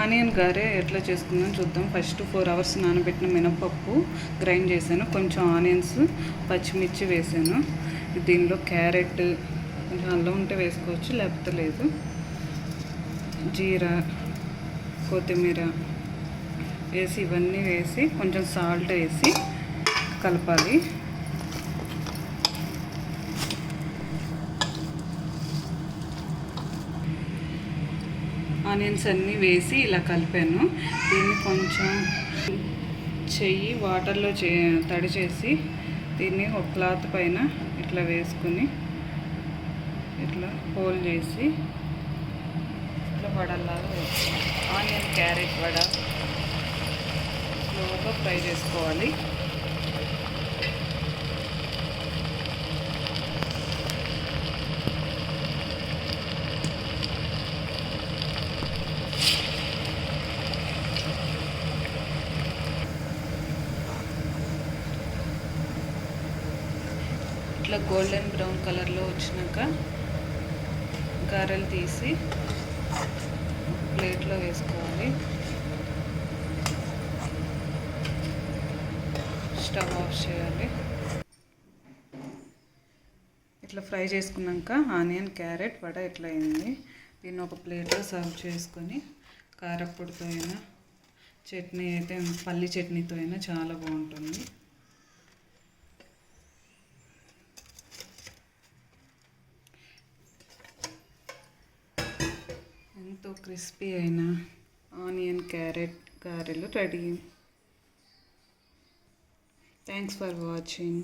Onion గారే ఎట్లా చేసుకుందాం చూద్దాం. ఫస్ట్ ఫోర్ అవర్స్ నానబెట్టిన మినపప్పు గ్రైండ్ చేశాను. కొంచెం ఆనియన్స్ పచ్చిమిర్చి వేసాను. దీనిలో క్యారెట్ కొంచెం అల్లం ఉంటే వేసుకోవచ్చు లేకపోతే లేదు. జీరా కొత్తిమీర వేసి ఇవన్నీ వేసి కొంచెం సాల్ట్ వేసి కలపాలి. ఆనియన్స్ అన్నీ వేసి ఇలా కలిపాను. దీన్ని కొంచెం చెయ్యి వాటర్లో చే తడి చేసి దీన్ని ఒక క్లాత్ పైన ఇట్లా వేసుకుని ఇట్లా హోల్ చేసి ఇట్లా వడల్లాగా ఆనియన్ క్యారెట్ వడ స్లోగా ఫ్రై చేసుకోవాలి. ఇట్లా గోల్డెన్ బ్రౌన్ కలర్లో వచ్చినాక గారెలు తీసి ప్లేట్లో వేసుకోవాలి. స్టవ్ ఆఫ్ చేయాలి. ఇట్లా ఫ్రై చేసుకున్నాక ఆనియన్ క్యారెట్ వడ ఇట్లా అయింది. దీన్ని ఒక ప్లేట్లో సర్వ్ చేసుకొని కారప్పొడితో అయినా చట్నీ అయితే పల్లి చట్నీతో అయినా చాలా బాగుంటుంది. క్రిస్పీ అయిన ఆనియన్ క్యారెట్ గారెలు రెడీ. Thanks for watching